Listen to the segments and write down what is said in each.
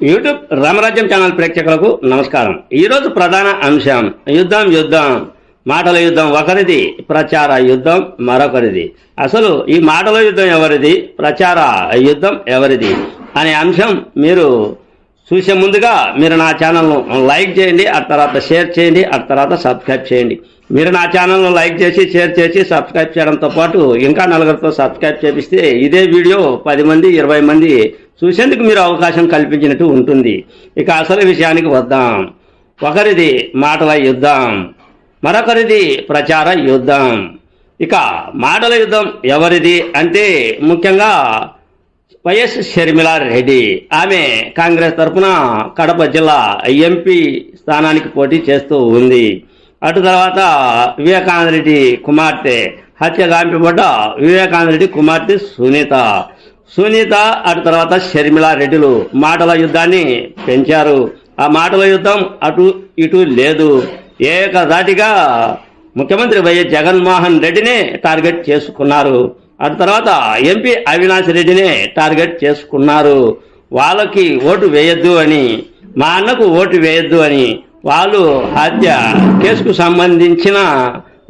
YouTube రామరాజ్యం channel ప్రేక్షకులకు నమస్కారం. ఈరోజు ప్రధాన అంశం యుద్ధం యుద్ధం మాటల యుద్ధం ఒకరిది ప్రచార యుద్ధం మరొకరిది. అసలు ఈ మాటల యుద్ధం ఎవరిది ప్రచార యుద్ధం ఎవరిది అనే అంశం మీరు చూసే ముందుగా మీరు నా ఛానల్ను లైక్ చేయండి ఆ తర్వాత షేర్ చేయండి ఆ తర్వాత సబ్స్క్రైబ్ చేయండి. మీరు నా ఛానల్ను లైక్ చేసి షేర్ చేసి సబ్స్క్రైబ్ చేయడంతో పాటు ఇంకా నలుగురితో సబ్స్క్రైబ్ చేపిస్తే ఇదే వీడియో పది మంది ఇరవై మంది చూసేందుకు మీరు అవకాశం కల్పించినట్టు ఉంటుంది. ఇక అసలు విషయానికి వద్దాం. ఒకరిది మాటల యుద్ధం మరొకరిది ప్రచార యుద్ధం. ఇక మాటల యుద్ధం ఎవరిది అంటే ముఖ్యంగా వైఎస్ షర్మిలా రెడ్డి. ఆమె కాంగ్రెస్ తరఫున కడప జిల్లా ఎంపీ స్థానానికి పోటీ చేస్తూ ఉంది. అటు తర్వాత వివేకానంద రెడ్డి కుమార్తె హత్య గాంపబడ్డ వివేకానంద రెడ్డి కుమార్తె సునీత. సునీత అటు తర్వాత షర్మిలా రెడ్డిలు మాటల యుద్ధాన్ని పెంచారు. ఆ మాటల యుద్ధం అటు ఇటు లేదు. ఏకధాటిగా ముఖ్యమంత్రి వైఎస్ జగన్మోహన్ రెడ్డినే టార్గెట్ చేసుకున్నారు. అటు తర్వాత ఎంపీ అవినాష్ రెడ్డినే టార్గెట్ చేసుకున్నారు. వాళ్ళకి ఓటు వేయొద్దు అని మా అన్నకు ఓటు వేయొద్దు అని వాళ్ళు హత్య కేసుకు సంబంధించిన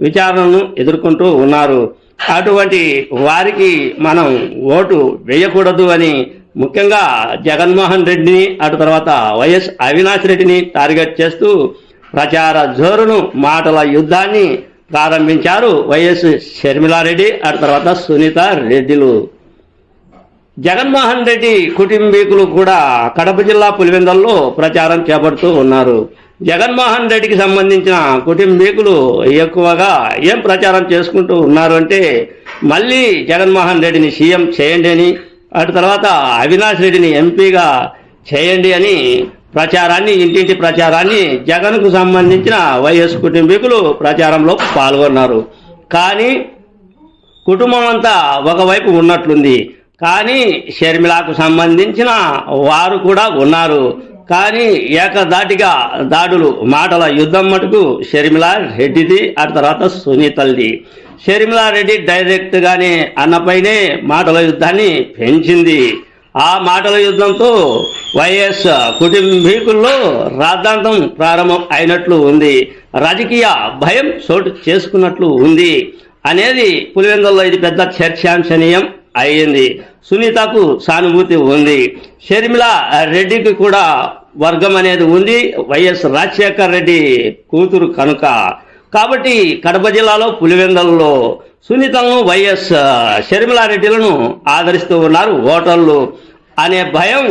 విచారణను ఎదుర్కొంటూ ఉన్నారు. అటువంటి వారికి మనం ఓటు వేయకూడదు అని ముఖ్యంగా జగన్మోహన్ రెడ్డిని అటు తర్వాత వైఎస్ అవినాష్ రెడ్డిని టార్గెట్ చేస్తూ ప్రచార జోరును మాటల యుద్ధాన్ని ప్రారంభించారు వైఎస్ షర్మిలారెడ్డి అటు తర్వాత సునీత రెడ్డిలు. జగన్మోహన్ రెడ్డి కుటుంబీకులు కూడా కడప జిల్లా పులివెందల్లో ప్రచారం చేపడుతూ ఉన్నారు. జగన్మోహన్ రెడ్డికి సంబంధించిన కుటుంబీకులు ఎక్కువగా ఏం ప్రచారం చేసుకుంటూ ఉన్నారు అంటే మళ్ళీ జగన్మోహన్ రెడ్డిని సీఎం చేయండి అని అటు తర్వాత అవినాష్ రెడ్డిని ఎంపీగా చేయండి అని ప్రచారాన్ని ఇంటింటి ప్రచారాన్ని జగన్కు సంబంధించిన వైఎస్ కుటుంబీకులు ప్రచారంలో పాల్గొన్నారు. కానీ కుటుంబం అంతా ఒకవైపు ఉన్నట్లుంది. కానీ షర్మిలాకు సంబంధించిన వారు కూడా ఉన్నారు. కానీ ఏకదాటిగా దాడులు మాటల యుద్ధం మటుకు షర్మిలా రెడ్డిది ఆ తర్వాత సునీతల్ది. షర్మిలా రెడ్డి డైరెక్ట్గానే అన్నపైనే మాటల యుద్ధాన్ని పెంచింది. ఆ మాటల యుద్ధంతో వైఎస్ కుటుంబీకుల్లో రాద్ధాంతం ప్రారంభం అయినట్లు ఉంది. రాజకీయ భయం చోటు చేసుకున్నట్లు ఉంది. అనేది పులివెందుల్లో ఇది పెద్ద చర్చాంశనీయం అయ్యింది సునీతకు సానుభూతి ఉంది. షర్మిల రెడ్డికి కూడా వర్గం అనేది ఉంది. వైఎస్ రాజశేఖర్ రెడ్డి కూతురు కనుక. కాబట్టి కడప జిల్లాలో పులివెందల్లో సునీతలను వైఎస్ షర్మిలారెడ్డిలను ఆదరిస్తూ ఉన్నారు ఓటర్లు. అనే భయం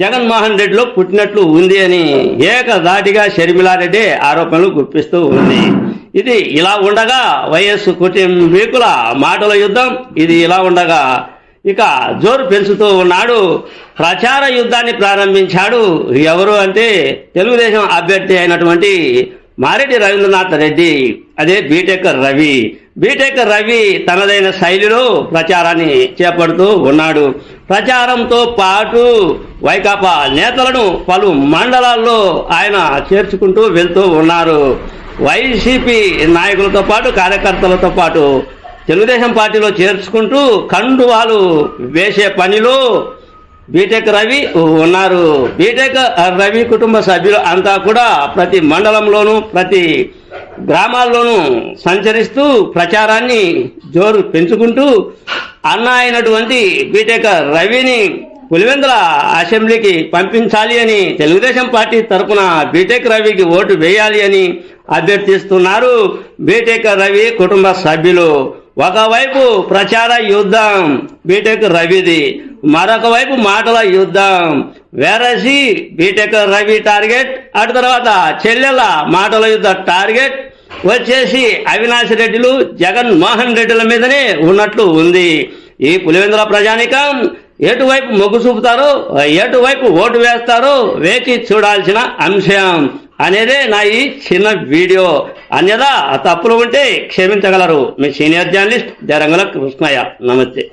జగన్మోహన్ రెడ్డిలో పుట్టినట్లు ఉంది అని ఏకధాటిగా షర్మిలారెడ్డి ఆరోపణలు గుప్పిస్తూ ఉంది. ఇది ఇలా ఉండగా వైఎస్ కుటుంబీకుల మాటల యుద్ధం. ఇది ఇలా ఉండగా ఇక జోరు పెంచుతూ ఉన్నాడు. ప్రచార యుద్ధాన్ని ప్రారంభించాడు. ఎవరు అంటే తెలుగుదేశం అభ్యర్థి అయినటువంటి మారెడ్డి రవీంద్రనాథ్ రెడ్డి. అదే బీటెక్ రవి. బీటెక్ రవి తనదైన శైలిలో ప్రచారాన్ని చేపడుతూ ఉన్నాడు. ప్రచారంతో పాటు వైకాపా నేతలను పలు మండలాల్లో ఆయన చేర్చుకుంటూ వెళ్తూ ఉన్నారు. వైసీపీ నాయకులతో పాటు కార్యకర్తలతో పాటు తెలుగుదేశం పార్టీలో చేర్చుకుంటూ కండువాలు వేసే పనిలో బీటెక్ రవి ఉన్నారు. బీటెక్ రవి కుటుంబ సభ్యులు అంతా కూడా ప్రతి మండలంలోనూ ప్రతి గ్రామాల్లోనూ సంచరిస్తూ ప్రచారాన్ని జోరు పెంచుకుంటూ అన్న అయినటువంటి బీటెక్ రవిని పులివెందుల అసెంబ్లీకి పంపించాలి అని తెలుగుదేశం పార్టీ తరఫున బీటెక్ రవికి ఓటు వేయాలి అని అభ్యర్థిస్తున్నారు బీటెక్ రవి కుటుంబ సభ్యులు. ఒకవైపు ప్రచార యుద్ధం బీటెక్ రవిది మరొక వైపు మాటల యుద్ధం. వేరసి బీటెక్ రవి టార్గెట్ అటు తర్వాత చెల్లెల మాటల యుద్ధ టార్గెట్. వచ్చేసి అవినాష్ రెడ్డిలు జగన్ మోహన్ రెడ్డిల మీదనే ఉన్నట్లు ఉంది. ఈ పులివెందుల ప్రజానికం ఎటువైపు మొగ్గు చూపుతారో ఎటువైపు ఓటు వేస్తారో వేచి చూడాల్సిన అంశం. అనేదే నా ఈ చిన్న వీడియో. అన్యదా తప్పులు ఉంటే క్షమించగలరు. మీ సీనియర్ జర్నలిస్ట్ జరంగుల కృష్ణయ్య. నమస్తే.